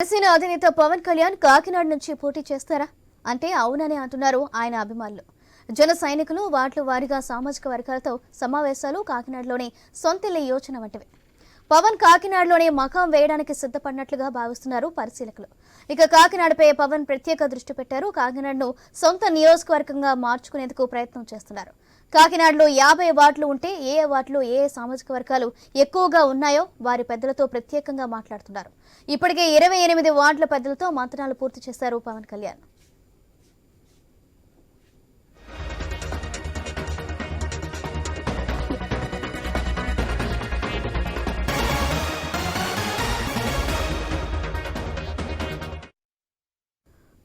జనసేన అధినేత పవన్ కళ్యాణ్ కాకినాడ నుంచి పోటీ చేస్తారా? అంటే అవునని అంటున్నారు ఆయన అభిమానులు. జన సైనికులు వాటి వారిగా సామాజిక వర్గాలతో సమావేశాలు కాకినాడలోని సొంతిల్లి యోచన వంటివి. పవన్ కాకినాడలోనే మకాం వేయడానికి సిద్ధపడినట్లుగా భావిస్తున్నారు పరిశీలకులు. ఇక కాకినాడపై పవన్ ప్రత్యేక దృష్టి పెట్టారు. కాకినాడను సొంత నియోజకవర్గంగా మార్చుకునేందుకు ప్రయత్నం చేస్తున్నారు. కాకినాడలో యాభై వార్డులు ఉంటే ఏ ఏ వార్డులో ఏ ఏ సామాజిక వర్గాలు ఎక్కువగా ఉన్నాయో వారి పెద్దలతో ప్రత్యేకంగా మాట్లాడుతున్నారు. ఇప్పటికే ఇరవై ఎనిమిది వార్డుల పెద్దలతో మంత్రాలు పూర్తి చేశారు పవన్ కళ్యాణ్.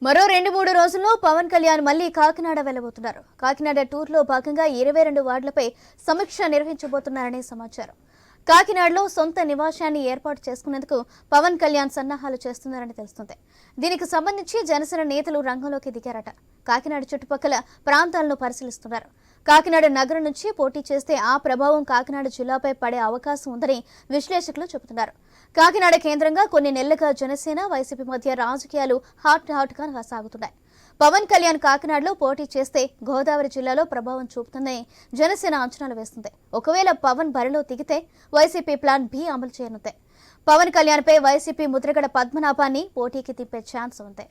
మరో రెండు మూడు రోజుల్లో పవన్ కళ్యాణ్ మళ్ళీ కాకినాడ వెళ్ళబోతున్నారు కాకినాడ టూర్లో భాగంగా ఇరవై రెండు వార్డులపై సమీక్ష నిర్వహించబోతున్నారని సమాచారం. కాకినాడలో సొంత నివాసాన్ని ఏర్పాటు చేసుకునేందుకు పవన్ కళ్యాణ్ సన్నాహాలు చేస్తున్నారని తెలుస్తుంది. దీనికి సంబంధించి జనసేన నేతలు రంగంలోకి దిగారట. కాకినాడ చుట్టుపక్కల ప్రాంతాలను పరిశీలిస్తున్నారు. కాకినాడ నగరం నుంచి పోటీ చేస్తే ఆ ప్రభావం కాకినాడ జిల్లాపై పడే అవకాశం ఉందని విశ్లేషకులు చెబుతున్నారు. కాకినాడ కేంద్రంగా కొన్ని నెలలుగా జనసేన వైసీపీ మధ్య రాజకీయాలు హాట్ హాట్గా సాగుతున్నాయి పవన్ కళ్యాణ్ కాకినాడలో పోటీ చేస్తే గోదావరి జిల్లాలో ప్రభావం చూపుతుందని జనసేన అంచనాలు వేస్తుంది. ఒకవేళ పవన్ బరిలో దిగితే వైసీపీ ప్లాన్ బి అమలు చేయనుంది. పవన్ కళ్యాణ్పై వైసీపీ ముద్రగడ పద్మనాభాన్ని పోటీకి తిప్పే ఛాన్స్ ఉంది.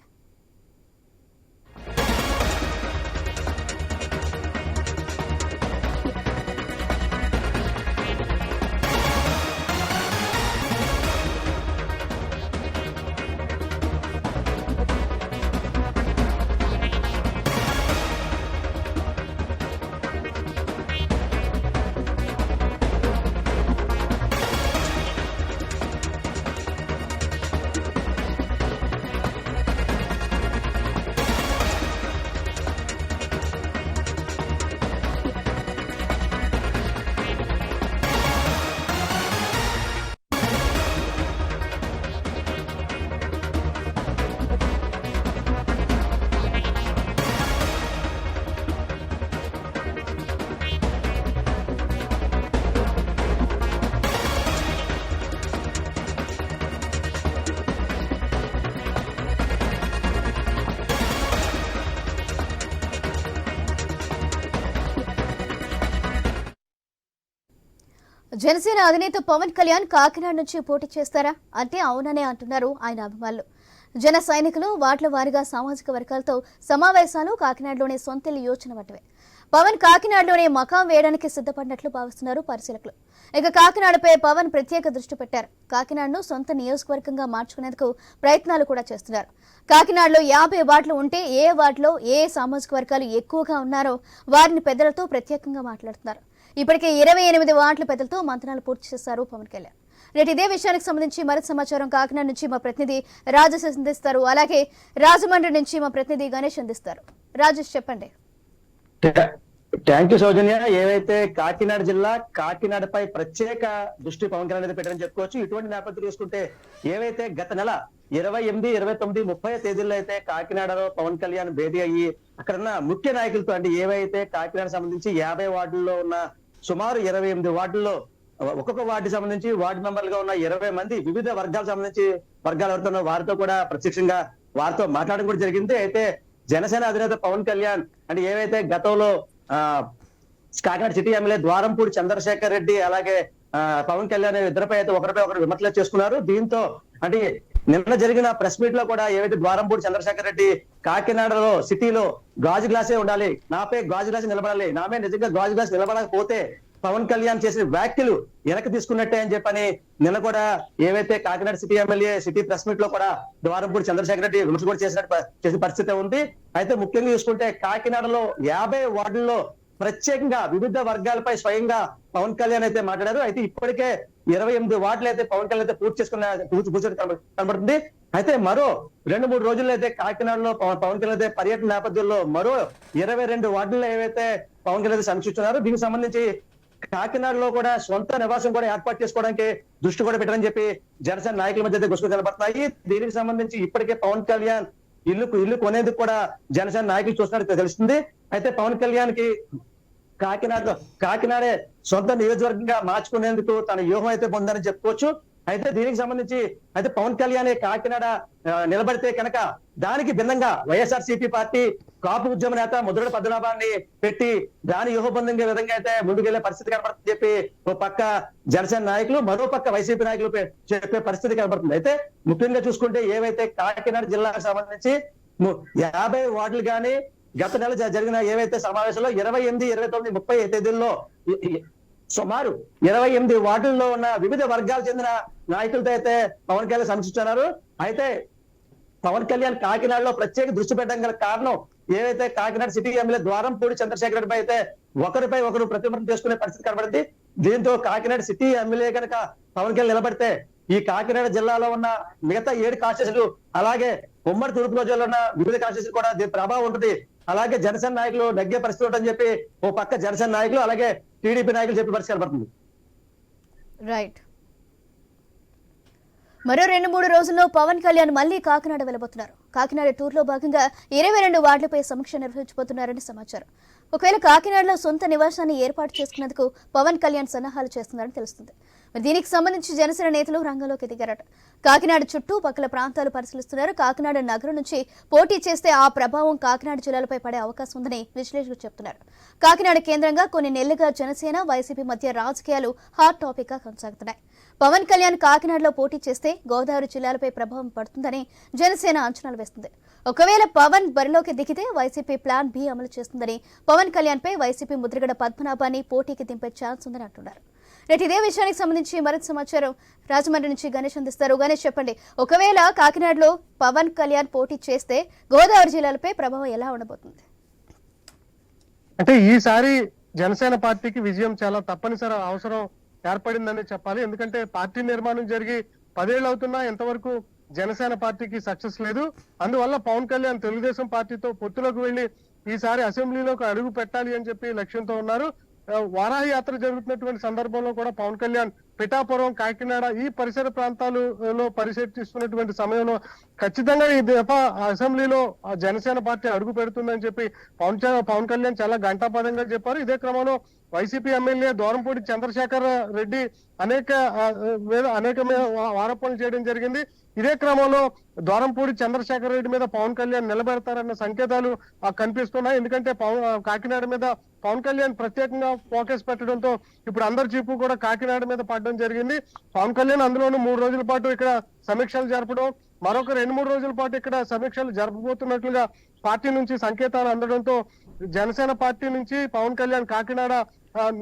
జనసేన అధినేత పవన్ కళ్యాణ్ కాకినాడ నుంచి పోటీ చేస్తారా? అంటే అవుననే అంటున్నారు ఆయన అభిమానులు. జన సైనికులు వాట్ల వారిగా సామాజిక వర్గాలతో సమావేశాలు కాకినాడలోనే సొంతెల్లి యోచన వంటివే. పవన్ కాకినాడలోనే మకాం వేయడానికి సిద్ధపడినట్లు భావిస్తున్నారు పరిశీలకులు. ఇక కాకినాడపై పవన్ ప్రత్యేక దృష్టి పెట్టారు. కాకినాడను సొంత నియోజకవర్గంగా మార్చుకునేందుకు ప్రయత్నాలు కూడా చేస్తున్నారు. కాకినాడలో యాభై వార్డులు ఉంటే ఏ వార్డులో ఏ సామాజిక వర్గాలు ఎక్కువగా ఉన్నారో వారిని పెద్దలతో ప్రత్యేకంగా మాట్లాడుతున్నారు. ఇప్పటికే ఇరవై ఎనిమిది వార్డుల పెద్దలతో మంత్రాలు పూర్తి చేశారు పవన్ కళ్యాణ్. రేటు ఇదే విషయానికి సంబంధించి మరింత సమాచారం కాకినాడ నుంచి మా ప్రతినిధి రాజేష్ అందిస్తారు. అలాగే రాజమండ్రి నుంచి మా ప్రతినిధి గణేష్ అందిస్తారు. రాజేష్ చెప్పండి. Thank you Soujanya. ఏవైతే కాకినాడ జిల్లా కాకినాడపై ప్రత్యేక దృష్టి పవన్ కళ్యాణ్ అనేది పెట్టారని చెప్పుకోవచ్చు. ఇటువంటి నేపథ్యం చూసుకుంటే ఏవైతే గత నెల ఇరవై ఎనిమిది ఇరవై తొమ్మిది ముప్పై తేదీల్లో అయితే కాకినాడలో పవన్ కళ్యాణ్ భేటీ అయ్యి అక్కడ ఉన్న ముఖ్య నాయకులతో అంటే ఏవైతే కాకినాడ సంబంధించి యాభై వార్డుల్లో ఉన్న సుమారు ఇరవై ఎనిమిది వార్డుల్లో ఒక్కొక్క వార్డు సంబంధించి వార్డు మెంబర్లుగా ఉన్న ఇరవై మంది వివిధ వర్గాలకు సంబంధించి వర్గాలు ఎవరితో వారితో కూడా ప్రత్యక్షంగా వారితో మాట్లాడడం కూడా జరిగింది. అయితే జనసేన అధినేత పవన్ కళ్యాణ్ అంటే ఏవైతే గతంలో ఆ కాకినాడ సిటీ ఎమ్మెల్యే ద్వారంపూడి చంద్రశేఖర్ రెడ్డి అలాగే పవన్ కళ్యాణ్ ఇద్దరిపై అయితే ఒకరిపై ఒకరు విమర్శలు చేసుకున్నారు. దీంతో అంటే నిన్న జరిగిన ప్రెస్ మీట్లో కూడా ఏవైతే ద్వారంపూడి చంద్రశేఖర్ రెడ్డి కాకినాడలో సిటీలో గాజు గ్లాసే ఉండాలి. నాపై గాజు గ్లాస్ నిలబడాలి. నామే నిజంగా గాజు గ్లాస్ నిలబడకపోతే పవన్ కళ్యాణ్ చేసిన వ్యాఖ్యలు వెనక్కి తీసుకున్నట్టే అని చెప్పని నిన్న కూడా ఏవైతే Kakinada city MLA city press మీట్లో కూడా ద్వారంపూడి చంద్రశేఖర్ రెడ్డి విమర్శ కూడా చేసిన చేసిన పరిస్థితి ఉంది. అయితే ముఖ్యంగా చూసుకుంటే కాకినాడలో యాభై వార్డుల్లో ప్రత్యేకంగా వివిధ వర్గాలపై స్వయంగా పవన్ కళ్యాణ్ అయితే మాట్లాడారు. అయితే ఇప్పటికే ఇరవై ఎనిమిది వార్డులు అయితే పవన్ కళ్యాణ్ అయితే పూర్తి చేసుకున్న పూర్తి కనబడుతుంది. అయితే మరో రెండు మూడు రోజుల్లో అయితే కాకినాడలో పవన్ కళ్యాణ్ అయితే పర్యటన నేపథ్యంలో మరో ఇరవై రెండు వార్డుల్లో ఏవైతే పవన్ కళ్యాణ్ అయితే సమీక్షిస్తున్నారు దీనికి సంబంధించి కాకినాడలో కూడా సొంత నివాసం కూడా ఏర్పాటు చేసుకోవడానికి దృష్టి కూడా పెట్టారని చెప్పి జనసేన నాయకుల మధ్య అయితే గుసగుసలు కనబడుతున్నాయి. దీనికి సంబంధించి ఇప్పటికే పవన్ కళ్యాణ్ ఇల్లు ఇల్లు కొనేందుకు కూడా జనసేన నాయకులు చూస్తున్నట్టు తెలుస్తుంది. అయితే పవన్ కళ్యాణ్కి కాకినాడలో కాకినాడే సొంత నియోజకవర్గంగా మార్చుకునేందుకు తన వ్యూహం అయితే పొందని చెప్పుకోవచ్చు. అయితే దీనికి సంబంధించి అయితే పవన్ కళ్యాణ్ కాకినాడ నిలబడితే కనుక దానికి భిన్నంగా వైఎస్ఆర్ సిపి పార్టీ కాపు ఉద్యమ నేత ముద్రడ పద్మనాభాన్ని పెట్టి దాని యూహబంధంగా విధంగా అయితే ముందుకెళ్ళే పరిస్థితి కనబడుతుంది చెప్పి ఓ పక్క జనసేన నాయకులు మరో పక్క వైసీపీ నాయకులు చెప్పే పరిస్థితి కనబడుతుంది. అయితే ముఖ్యంగా చూసుకుంటే ఏవైతే కాకినాడ జిల్లాకు సంబంధించి యాభై వార్డులు గాని గత నెల జ- జరిగిన ఏవైతే సమావేశంలో ఇరవై ఎనిమిది ఇరవై తొమ్మిది ముప్పై తేదీల్లో సుమారు ఇరవై ఎనిమిది వార్డుల్లో ఉన్న వివిధ వర్గాలకు చెందిన నాయకులతో అయితే పవన్ కళ్యాణ్ సమీక్షిస్తున్నారు అయితే పవన్ కళ్యాణ్ కాకినాడలో ప్రత్యేక దృష్టి పెట్టడం గల కారణం ఏవైతే కాకినాడ సిటీ ఎమ్మెల్యే ద్వారంపూడి చంద్రశేఖర్ రెడ్డి అయితే ఒకరిపై ఒకరు ప్రతిమతం చేసుకునే పరిస్థితి కనబడింది. దీంతో కాకినాడ సిటీ ఎమ్మెల్యే కనుక పవన్ కళ్యాణ్ నిలబడితే ఈ కాకినాడ జిల్లాలో ఉన్న మిగతా ఏడు కాన్స్టిట్యూషన్లు అలాగే ఉమ్మడి తూర్పు గోదావరిలో ఉన్న వివిధ కాన్స్టిట్యూషన్ కూడా దీని ప్రభావం ఉంటుంది. అలాగే జనసేన నాయకులు నగ్గే పరిస్థితి ఉంటుందని చెప్పి ఓ పక్క జనసేన నాయకులు అలాగే టీడీపీ నాయకులు చెప్పే పరిస్థితి కనబడుతుంది రైట్ మరో రెండు మూడు రోజుల్లో పవన్ కళ్యాణ్ మళ్ళీ కాకినాడ వెళ్ళబోతున్నారు. కాకినాడ టూర్లో భాగంగా ఇరవై రెండు వార్డులపై సమీక్ష నిర్వహించబోతున్నారని సమాచారం. ఒకవేళ కాకినాడలో సొంత నివాసాన్ని ఏర్పాటు చేసుకున్నందుకు పవన్ కళ్యాణ్ సన్నాహాలు చేస్తున్నారని తెలుస్తుంది. దీనికి సంబంధించి జనసేన నేతలు రంగంలోకి దిగారట. కాకినాడ చుట్టూ పక్కల ప్రాంతాలు పరిశీలిస్తున్నారు. కాకినాడ నగరం నుంచి పోటీ చేస్తే ఆ ప్రభావం కాకినాడ జిల్లాలపై పడే అవకాశం ఉందని విశ్లేషకులు చెప్తున్నారు. కాకినాడ కేంద్రంగా కొన్ని నెలలుగా జనసేన వైసీపీ మధ్య రాజకీయాలు హాట్ టాపిక్గా కొనసాగుతున్నాయి. పవన్ కళ్యాణ్ కాకినాడలో పోటీ చేస్తే గోదావరి జిల్లాలపై ప్రభావం పడుతుందని జనసేన అంచనాలు వేస్తుంది. ఒకవేళ పవన్ బరిలోకి దిగితే వైసీపీ ప్లాన్ బి అమలు చేస్తుందని పవన్ కళ్యాణ్ పై వైసీపీ ముద్రగడ పద్మనాభాన్ని పోటీకి దింపే ఛాన్స్ ఉందని అంటున్నారు. రేపు ఇదే విషయానికి సంబంధించి మరింత సమాచారం రాజమండ్రి నుంచి గణేష్ అందిస్తారు. గణేష్ చెప్పండి ఒకవేళ కాకినాడలో పవన్ కళ్యాణ్ పోటీ చేస్తే గోదావరి జిల్లాలపై ప్రభావం ఎలా ఉండబోతుంది? అంటే ఈసారి జనసేన పార్టీకి విజయం చాలా తప్పనిసరి అవసరం ఏర్పడిందని చెప్పాలి. ఎందుకంటే పార్టీ నిర్మాణం జరిగి పదేళ్ళు అవుతున్నా ఎంతవరకు జనసేన పార్టీకి సక్సెస్ లేదు. అందువల్ల పవన్ కళ్యాణ్ తెలుగుదేశం పార్టీతో పొత్తులోకి వెళ్ళి ఈసారి అసెంబ్లీలోకి అడుగు పెట్టాలి అని చెప్పి లక్ష్యంతో ఉన్నారు. వారాహ యాత్ర జరుగుతున్నటువంటి సందర్భంలో కూడా పవన్ కళ్యాణ్ పిఠాపురం కాకినాడ ఈ పరిసర ప్రాంతాలలో పరిశీలిస్తున్నటువంటి సమయంలో ఖచ్చితంగా ఈ దఫా అసెంబ్లీలో జనసేన పార్టీ అడుగు పెడుతుందని చెప్పి పవన్ పవన్ కళ్యాణ్ చాలా ఘంటాపదంగా చెప్పారు. ఇదే క్రమంలో వైసీపీ ఎమ్మెల్యే దూరంపూడి చంద్రశేఖర్ రెడ్డి అనేక మీద అనేక ఆరోపణలు చేయడం జరిగింది. ఇదే క్రమంలో దూరంపూడి చంద్రశేఖర్ రెడ్డి మీద పవన్ కళ్యాణ్ నిలబెడతారన్న సంకేతాలు కనిపిస్తున్నాయి. ఎందుకంటే పవన్ కాకినాడ మీద పవన్ కళ్యాణ్ ప్రత్యేకంగా ఫోకస్ పెట్టడంతో ఇప్పుడు అందరి చూపు కూడా కాకినాడ మీద పడడం జరిగింది. పవన్ కళ్యాణ్ అందులోనూ మూడు రోజుల పాటు ఇక్కడ సమీక్షలు జరపడం మరొక రెండు మూడు రోజుల పాటు ఇక్కడ సమీక్షలు జరపబోతున్నట్లుగా పార్టీ నుంచి సంకేతాలు అందడంతో జనసేన పార్టీ నుంచి పవన్ కళ్యాణ్ కాకినాడ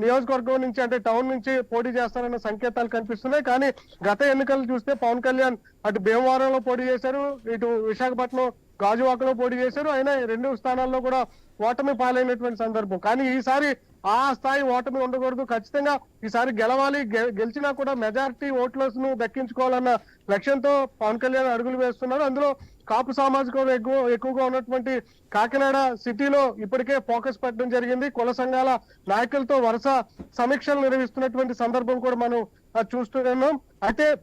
నియోజకవర్గం నుంచి అంటే టౌన్ నుంచి పోటీ చేస్తారన్న సంకేతాలు కనిపిస్తున్నాయి. కానీ గత ఎన్నికలు చూస్తే పవన్ కళ్యాణ్ అటు భీమవరంలో పోటీ చేశారు ఇటు విశాఖపట్నం గాజువాకలో పోటీ చేశారు. అయినా రెండు స్థానాల్లో కూడా ఓటమి పాలైనటువంటి సందర్భం. కానీ ఈసారి ఆ స్థాయి ఓటమి ఉండకూడదు. ఖచ్చితంగా ఈసారి గెలవాలి. గె- గెలిచినా కూడా మెజారిటీ ఓట్లర్స్ను దక్కించుకోవాలన్న లక్ష్యంతో పవన్ కళ్యాణ్ అడుగులు వేస్తున్నారు. అందులో కాపు సామాజిక ఎక్కువ ఎక్కువగా ఉన్నటువంటి కాకినాడ సిటీలో ఇప్పటికే ఫోకస్ పెట్టడం జరిగింది. కుల సంఘాల నాయకులతో వరుస సమీక్షలు నిర్వహిస్తున్నటువంటి సందర్భం కూడా మనం చూస్తున్నాం అయితే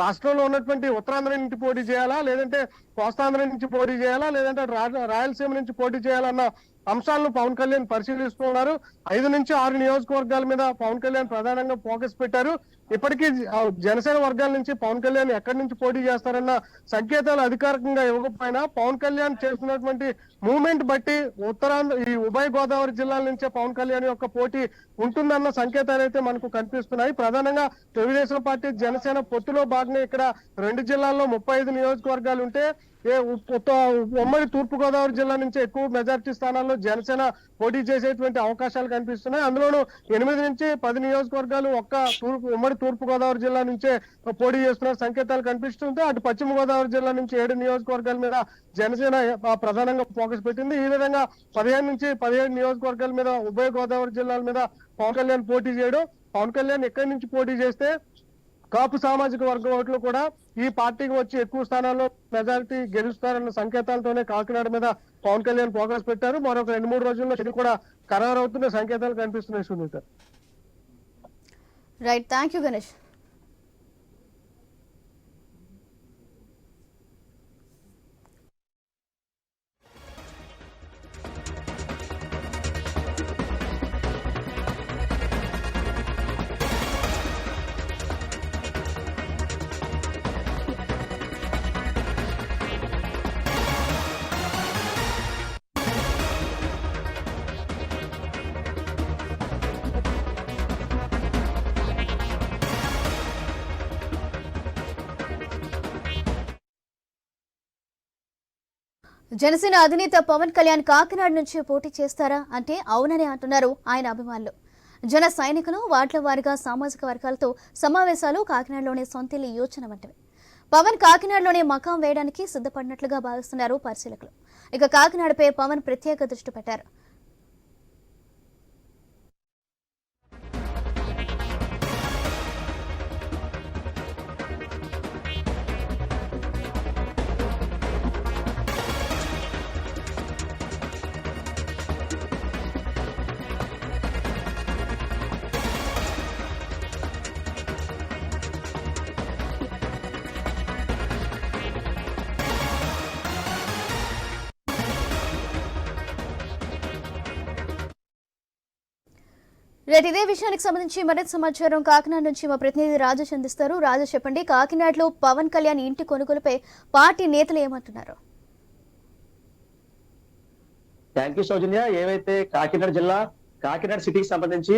రాష్ట్రంలో ఉన్నటువంటి ఉత్తరాంధ్ర నుంచి పోటీ చేయాలా? లేదంటే కోస్తాంధ్ర నుంచి పోటీ చేయాలా? లేదంటే రాయలసీమ నుంచి పోటీ చేయాలన్న అంశాలను పవన్ కళ్యాణ్ పరిశీలిస్తున్నారు. ఐదు నుంచి ఆరు నియోజకవర్గాల మీద పవన్ కళ్యాణ్ ప్రధానంగా ఫోకస్ పెట్టారు. ఇప్పటికీ జనసేన వర్గాల నుంచి పవన్ కళ్యాణ్ ఎక్కడి నుంచి పోటీ చేస్తారన్న సంకేతాలు అధికారికంగా ఇవ్వకపోయినా పవన్ కళ్యాణ్ చేస్తున్నటువంటి మూవ్మెంట్ బట్టి ఉత్తరాంధ్ర ఈ ఉభయ గోదావరి జిల్లాల నుంచే పవన్ కళ్యాణ్ యొక్క పోటీ ఉంటుందన్న సంకేతాలు అయితే మనకు కనిపిస్తున్నాయి. ప్రధానంగా తెలుగుదేశం పార్టీ జనసేన పొత్తులో భాగంగా ఇక్కడ రెండు జిల్లాల్లో ముప్పై ఐదు నియోజకవర్గాలు ఉంటే ఉమ్మడి తూర్పు గోదావరి జిల్లా నుంచి ఎక్కువ మెజారిటీ స్థానాల్లో జనసేన పోటీ చేసేటువంటి అవకాశాలు కనిపిస్తున్నాయి. అందులోనూ ఎనిమిది నుంచి పది నియోజకవర్గాలు ఒక్క తూర్పు ఉమ్మడి తూర్పు గోదావరి జిల్లా నుంచే పోటీ చేస్తున్న సంకేతాలు కనిపిస్తుంటే అటు పశ్చిమ గోదావరి జిల్లా నుంచి ఏడు నియోజకవర్గాల మీద జనసేన ప్రధానంగా ఫోకస్ పెట్టింది. ఈ విధంగా పదిహేను నుంచి పదిహేడు నియోజకవర్గాల మీద ఉభయ గోదావరి జిల్లాల మీద పవన్ కళ్యాణ్ పోటీ చేయడం పవన్ కళ్యాణ్ ఎక్కడి నుంచి పోటీ చేస్తే కాపు సామాజిక వర్గం ఓట్లు కూడా ఈ పార్టీకి వచ్చి ఎక్కువ స్థానాల్లో మెజారిటీ గెలుస్తారన్న సంకేతాలతోనే కాకినాడ మీద పవన్ కళ్యాణ్ ఫోకస్ పెట్టారు. మరొక రెండు మూడు రోజుల్లో ఇది కూడా ఖరారు అవుతున్న సంకేతాలు కనిపిస్తున్నాయి Sunitha. Right thank you Ganesh Janasena అధినేత పవన్ కళ్యాణ్ కాకినాడ నుంచి పోటీ చేస్తారా అంటే అవునని అంటున్నారు ఆయన అభిమానులు. జన సైనికులు వార్డుల వారిగా సామాజిక వర్గాలతో సమావేశాలు కాకినాడలోని సొంతిల్లి యోచన వంటివి. పవన్ కాకినాడలోనే మకాం వేయడానికి సిద్ధపడినట్లుగా భావిస్తున్నారు పరిశీలకులు. ఇక కాకినాడపై పవన్ ప్రత్యేక దృష్టి పెట్టారు. రేపు ఇదే విషయానికి సంబంధించి మరింత సమాచారం కాకినాడ నుంచి మా ప్రతినిధి రాజు అందిస్తారు రాజు చెప్పండి కాకినాడలో పవన్ కళ్యాణ్ ఇంటి కొనుగోలుపై పార్టీ నేతలు ఏమంటున్నారు? Thank you Soujanya. ఏవైతే కాకినాడ జిల్లా కాకినాడ సిటీకి సంబంధించి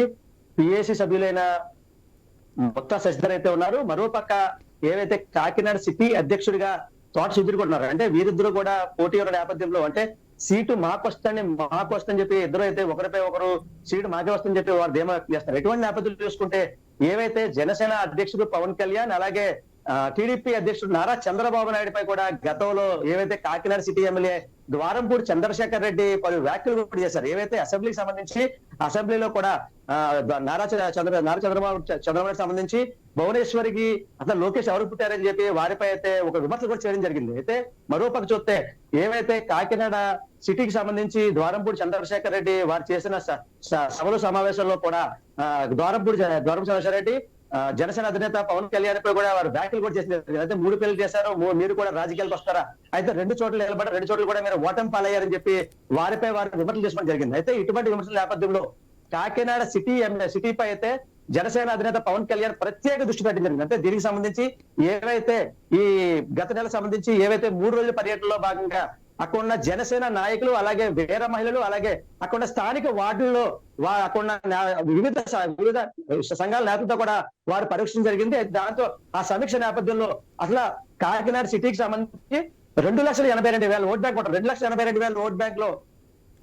పిఏసి సభ్యులైన మొత్తం శశిధర్ అయితే ఉన్నారు. మరోపక్క ఏవైతే కాకినాడ సిటీ అధ్యక్షుడిగా తోట సుధీర్ కూడా ఉన్నారు. అంటే వీరిద్దరు కూడా పోటీ ఉన్న నేపథ్యంలో అంటే సీటు మాకు వస్తుందని మాకు వస్తుందని చెప్పి ఇద్దరు అయితే ఒకరిపై ఒకరు సీటు మాకే వస్తుందని చెప్పి వారు ధీమా వ్యక్తం చేస్తారు. ఎటువంటి నేపథ్యం చూసుకుంటే ఏవైతే జనసేన అధ్యక్షుడు పవన్ కళ్యాణ్ అలాగే టీడీపీ అధ్యక్షుడు నారా చంద్రబాబు నాయుడుపై కూడా గతంలో ఏవైతే కాకినాడ సిటీ ఎమ్మెల్యే ద్వారంపూడి చంద్రశేఖర్ రెడ్డి పలు వ్యాఖ్యలు కూడా చేశారు. ఏవైతే అసెంబ్లీకి సంబంధించి అసెంబ్లీలో కూడా నారా చంద్ర నారా చంద్రబాబు చంద్రబాబు సంబంధించి భువనేశ్వరికి అసలు లోకేష్ ఎవరు పుట్టారని చెప్పి వారిపై అయితే ఒక విమర్శలు కూడా చేయడం జరిగింది. అయితే మరోపక్క చూస్తే ఏవైతే కాకినాడ సిటీకి సంబంధించి ద్వారంపూడి చంద్రశేఖర్ రెడ్డి వారు చేసిన స- సభలు సమావేశంలో కూడా ద్వారంపూడి ద్వారంపూడి చంద్రశేఖర్ రెడ్డి జనసేన అధినేత పవన్ కళ్యాణ్ పై కూడా వారు వ్యాఖ్యలు కూడా చేసిన అయితే మూడు పెళ్ళి చేశారు మీరు కూడా రాజకీయాలకు వస్తారా? అయితే రెండు చోట్ల నిలబడి రెండు చోట్ల కూడా మీరు ఓటమి పాలయ్యారని చెప్పి వారిపై వారు విమర్శలు చేసుకోవడం జరిగింది. అయితే ఇటువంటి విమర్శల నేపథ్యంలో కాకినాడ సిటీ ఎమ్మె- సిటీపై అయితే జనసేన అధినేత పవన్ కళ్యాణ్ ప్రత్యేక దృష్టి పెట్టడం జరిగింది. అంటే దీనికి సంబంధించి ఏవైతే ఈ గత నెల సంబంధించి ఏవైతే మూడు రోజుల పర్యటనలో భాగంగా అక్కడ ఉన్న జనసేన నాయకులు అలాగే వేరే మహిళలు అలాగే అక్కడ ఉన్న స్థానిక వార్డుల్లో వా- అక్కడ వివిధ వివిధ సంఘాల నేతలతో కూడా వారు పరీక్షించడం జరిగింది. దాంతో ఆ సమీక్ష నేపథ్యంలో అసలు కాకినాడ సిటీకి సంబంధించి రెండు లక్షల ఎనభై రెండు వేల ఓట్ బ్యాంక్ ఉంటుంది. రెండు లక్షల ఎనభై రెండు వేల ఓట్ బ్యాంక్లో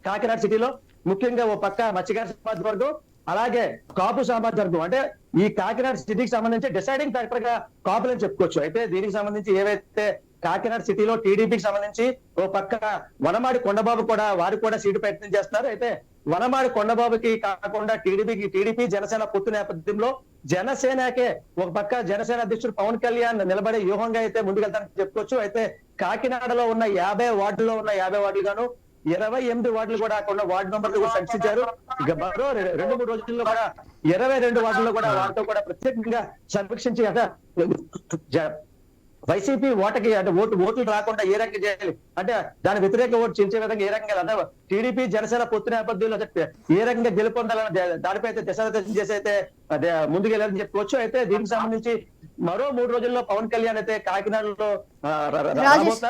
కాకినాడ సిటీలో ముఖ్యంగా ఓ పక్క మత్స్యకార సమాజ్ వర్గం అలాగే కాపు సమాజ్ వర్గం. అంటే ఈ కాకినాడ సిటీకి సంబంధించి డిసైడింగ్ ఫ్యాక్టర్గా కాపులని చెప్పుకోవచ్చు. అయితే దీనికి సంబంధించి ఏవైతే కాకినాడ సిటీలో టీడీపీకి సంబంధించి ఓ పక్క వనమాడి కొండబాబు కూడా వారు కూడా సీటు ప్రయత్నం చేస్తున్నారు. అయితే వనమాడి కొండబాబుకి కాకుండా టీడీపీకి టీడీపీ జనసేన పొత్తు నేపథ్యంలో జనసేనకే ఒక పక్క జనసేన అధ్యక్షుడు పవన్ కళ్యాణ్ నిలబడే వ్యూహంగా అయితే ముందుకెళ్తానని చెప్పుకోవచ్చు. అయితే కాకినాడలో ఉన్న యాభై వార్డుల్లో ఉన్న యాభై వార్డులు గాను ఇరవై ఎనిమిది వార్డులు కూడా అక్కడ వార్డు మెంబర్లు కూడా సంక్షించారు మరో రెండు మూడు రోజుల్లో కూడా ఇరవై రెండు వార్డుల్లో కూడా వారితో కూడా ప్రత్యేకంగా సమీక్షించి జ- వైసీపీ ఓటకి అంటే ఓటు ఓట్లు రాకుండా ఏ రకంగా చేయాలి? అంటే దాని వ్యతిరేక ఓటు చించే విధంగా ఏ రకంగా అంటే టీడీపీ జనసేన పొత్తు నేపథ్యంలో ఏ రకంగా గెలుపొందాలని దానిపై అయితే దిశానిర్దేశం చేసి అయితే అదే ముందుకెళ్ళాలని చెప్పుకోవచ్చు. అయితే దీనికి సంబంధించి మరో మూడు రోజుల్లో పవన్ కళ్యాణ్ అయితే కాకినాడలో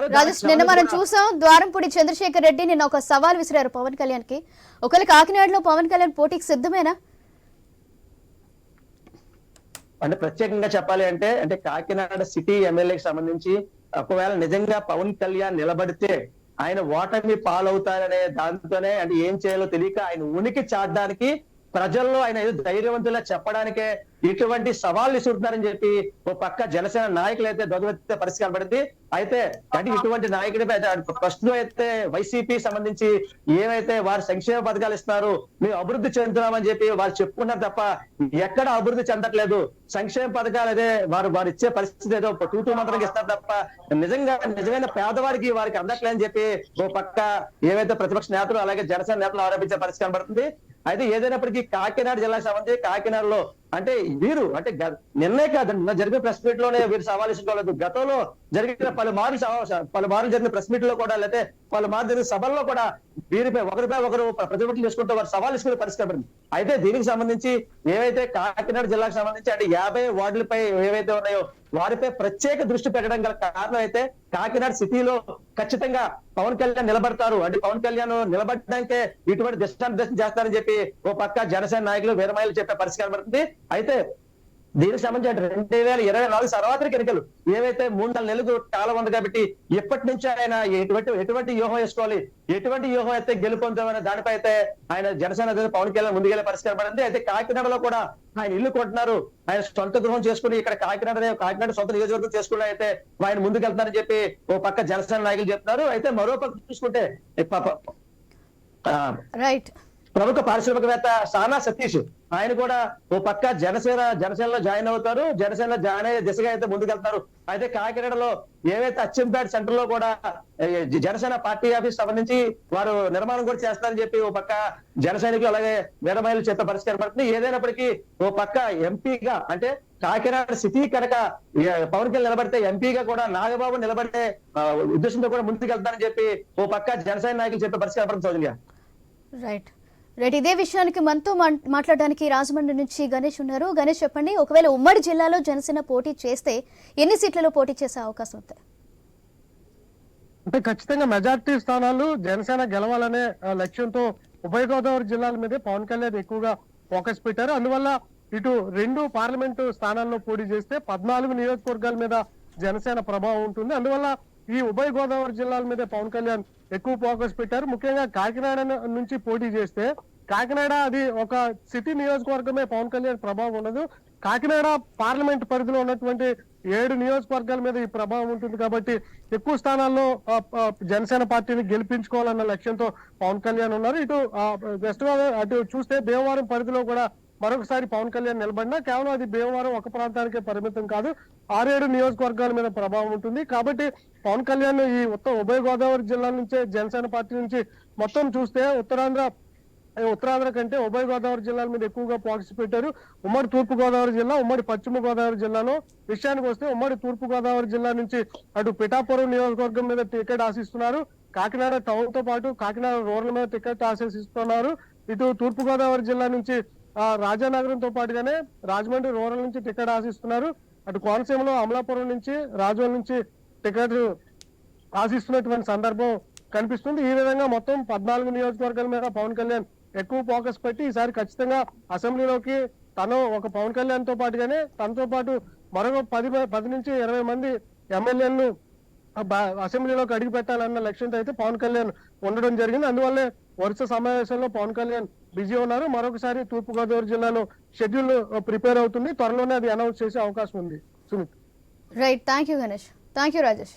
రాజేష్ నిన్న మనం చూసాం ద్వారంపూడి చంద్రశేఖర్ రెడ్డి నిన్న ఒక సవాల్ విసిరారు పవన్ కళ్యాణ్కి ఒకవేళ కాకినాడలో పవన్ కళ్యాణ్ పోటీకి సిద్ధమేనా? అంటే ప్రత్యేకంగా చెప్పాలి అంటే అంటే కాకినాడ సిటీ ఎమ్మెల్యేకి సంబంధించి ఒకవేళ నిజంగా పవన్ కళ్యాణ్ నిలబడితే ఆయన ఓటమి పాలవుతారనే దాంతోనే అంటే ఏం చేయాలో తెలియక ఆయన ఉనికి చాటడానికి ప్రజల్లో ఆయన ఏదో ధైర్యవంతులా చెప్పడానికే ఇటువంటి సవాళ్ళు ఇస్తున్నారని చెప్పి ఓ పక్క జనసేన నాయకులు అయితే దొంగవెత్తే పరిస్థితి కనబడింది. అయితే అంటే ఇటువంటి నాయకుడిపై ప్రస్తుతం అయితే వైసీపీ సంబంధించి ఏవైతే వారు సంక్షేమ పథకాలు ఇస్తున్నారు మేము అభివృద్ధి చెందుతున్నామని చెప్పి వారు చెప్పుకున్నారు తప్ప ఎక్కడ అభివృద్ధి చెందట్లేదు. సంక్షేమ పథకాలు అదే వారు వారు ఇచ్చే పరిస్థితి ఏదో టూ మంత్రంగా ఇస్తారు తప్ప నిజంగా నిజమైన పేదవారికి వారికి అందట్లేదని చెప్పి ఓ పక్క ఏవైతే ప్రతిపక్ష నేతలు అలాగే జనసేన నేతలు ఆరోపించే పరిస్థితి కనబడుతుంది. అయితే ఏదైనప్పటికీ కాకినాడ జిల్లాకు సంబంధించి కాకినాడలో అంటే వీరు అంటే గ- నిన్నే కాదు నిన్న జరిగిన ప్రెస్ మీట్లోనే వీరు సవాల్ గతంలో జరిగిన పలుమార్లు సవా- పలుమార్లు జరిగిన ప్రెస్ మీట్లో కూడా లేకపోతే పలుమార్లు జరిగిన సభల్లో కూడా వీరిపై ఒకరిపై ఒకరు ప్రతిపక్షలు చేసుకుంటూ వారు సవాల్ ఇసుకునే పరిస్థితి అయితే దీనికి సంబంధించి ఏవైతే కాకినాడ జిల్లాకు సంబంధించి అంటే యాభై వార్డులపై ఏవైతే ఉన్నాయో వారిపై ప్రత్యేక దృష్టి పెట్టడం గల కారణం అయితే కాకినాడ సిటీలో ఖచ్చితంగా పవన్ కళ్యాణ్ నిలబడతారు. అంటే పవన్ కళ్యాణ్ నిలబడడానికే ఇటువంటి దిశానిర్దేశం చేస్తారని చెప్పి ఓ పక్క జనసేన నాయకులు వీరమాయలు చెప్పే పరిస్థితి కనబడుతుంది. అయితే దీనికి సంబంధించి రెండు వేల ఇరవై నాలుగు సర్వాత్రిక ఎన్నికలు ఏవైతే మూడు నాలుగు నెలలు కాలం ఉంది కాబట్టి ఎప్పటి నుంచి ఆయన ఎటువంటి ఎటువంటి వ్యూహం వేసుకోవాలి? ఎటువంటి వ్యూహం అయితే గెలుపొందామనే దానిపై అయితే ఆయన జనసేన పవన్ కళ్యాణ్ ముందుకెళ్ళే పరిస్థితి పడింది అయితే కాకినాడలో కూడా ఆయన ఇల్లు కొంటున్నారు. ఆయన సొంత గృహం చేసుకుని ఇక్కడ కాకినాడ కాకినాడ సొంత నియోజకవర్గం చేసుకుని అయితే ఆయన ముందుకెళ్తారని చెప్పి ఓ పక్క జనసేన నాయకులు చెప్తున్నారు. అయితే మరో పక్క చూసుకుంటే రైట్ ప్రముఖ పారిశ్రామికవేత్త సానా సతీష్. ఆయన కూడా ఓ పక్క జనసేన జనసేనలో జాయిన్ అవుతారు. జనసేనలో జాయిన్ అయ్యే దిశగా అయితే ముందుకెళ్తారు. అయితే కాకినాడలో ఏవైతే అచ్చంపేట సెంటర్లో కూడా జనసేన పార్టీ ఆఫీస్ సంబంధించి వారు నిర్మాణం కూడా చేస్తారని చెప్పి ఓ పక్క జనసేనకి అలాగే వీరమైలు చేత పరిస్థితి పడుతుంది. ఏదైనప్పటికీ ఓ పక్క ఎంపీగా అంటే కాకినాడ సిటీ కనుక పవన్ కళ్యాణ్ నిలబడితే ఎంపీగా కూడా నాగబాబు నిలబడితే ఉద్దేశంతో కూడా ముందుకెళ్తారని చెప్పి ఓ పక్క జనసేన నాయకులు చెప్పే పరిస్థితి కనపడుతుంది రైట్ రైట్ ఇదే విషయానికి మనతో మాట్లాడడానికి రాజమండ్రి నుంచి గణేష్ ఉన్నారు. గణేష్ చెప్పండి ఒకవేళ ఉమ్మడి జిల్లాలో జనసేన పోటీ చేస్తే ఎన్ని సీట్లలో పోటీ చేసే అవకాశం ఉంది? అంటే ఖచ్చితంగా మెజార్టీ స్థానాలు జనసేన గెలవాలనే లక్ష్యంతో ఉభయ గోదావరి జిల్లాల మీదే పవన్ కళ్యాణ్ ఎక్కువగా ఫోకస్ పెట్టారు. అందువల్ల ఇటు రెండు పార్లమెంటు స్థానాల్లో పోటీ చేస్తే పద్నాలుగు నియోజకవర్గాల మీద జనసేన ప్రభావం ఉంటుంది. అందువల్ల ఈ ఉభయ గోదావరి జిల్లాల మీద పవన్ కళ్యాణ్ ఎక్కువ ఫోకస్ పెట్టారు. ముఖ్యంగా కాకినాడ నుంచి పోటీ చేస్తే కాకినాడ అది ఒక సిటీ నియోజకవర్గమే పవన్ కళ్యాణ్ ప్రభావం ఉండదు. కాకినాడ పార్లమెంట్ పరిధిలో ఉన్నటువంటి ఏడు నియోజకవర్గాల మీద ఈ ప్రభావం ఉంటుంది కాబట్టి ఎక్కువ స్థానాల్లో జనసేన పార్టీని గెలిపించుకోవాలన్న లక్ష్యంతో పవన్ కళ్యాణ్ ఉన్నారు. ఇటు వెస్ట్ గోదావరి అటు చూస్తే భీమవరం పరిధిలో కూడా మరొకసారి పవన్ కళ్యాణ్ నిలబడినా కేవలం అది భీమవరం ఒక ప్రాంతానికే పరిమితం కాదు ఆరేడు నియోజకవర్గాల మీద ప్రభావం ఉంటుంది. కాబట్టి పవన్ కళ్యాణ్ ఈ ఉత్తర ఉభయ గోదావరి జిల్లా నుంచే జనసేన పార్టీ నుంచి మొత్తం చూస్తే ఉత్తరాంధ్ర ఉత్తరాంధ్ర కంటే ఉభయ గోదావరి జిల్లాల మీద ఎక్కువగా ఫోకస్ పెట్టారు. ఉమ్మడి తూర్పు గోదావరి జిల్లా ఉమ్మడి పశ్చిమ గోదావరి జిల్లాలో విషయానికి వస్తే ఉమ్మడి తూర్పు గోదావరి జిల్లా నుంచి అటు పిఠాపురం నియోజకవర్గం మీద టికెట్ ఆశిస్తున్నారు. కాకినాడ టౌన్తో పాటు కాకినాడ రూరల్ మీద టికెట్ ఆశిస్తున్నారు. ఇటు తూర్పు గోదావరి జిల్లా నుంచి రాజానగరంతో పాటుగానే రాజమండ్రి రూరల్ నుంచి టికెట్ ఆశిస్తున్నారు. అటు కోనసీమలో అమలాపురం నుంచి రాజోల్ నుంచి టికెట్ ఆశిస్తున్నటువంటి సందర్భం కనిపిస్తుంది. ఈ విధంగా మొత్తం పద్నాలుగు నియోజకవర్గాల మీద పవన్ కళ్యాణ్ ఎక్కువ ఫోకస్ పెట్టి ఈసారి ఖచ్చితంగా అసెంబ్లీలోకి తను ఒక పవన్ కళ్యాణ్తో పాటుగానే తనతో పాటు మరొక పది పది నుంచి ఇరవై మంది ఎమ్మెల్యేలను అసెంబ్లీలోకి అడిగి పెట్టాలన్న లక్ష్యంతో అయితే పవన్ కళ్యాణ్ ఉండడం జరిగింది. అందువల్లే వరుస సమావేశంలో పవన్ కళ్యాణ్ బిజీ ఉన్నారు. మరొకసారి తూర్పుగోదావరి జిల్లాలో షెడ్యూల్ ప్రిపేర్ అవుతుంది. త్వరలోనే అది అనౌన్స్ చేసే అవకాశం ఉంది. Suneeth. Right thank you Ganesh thank you Rajesh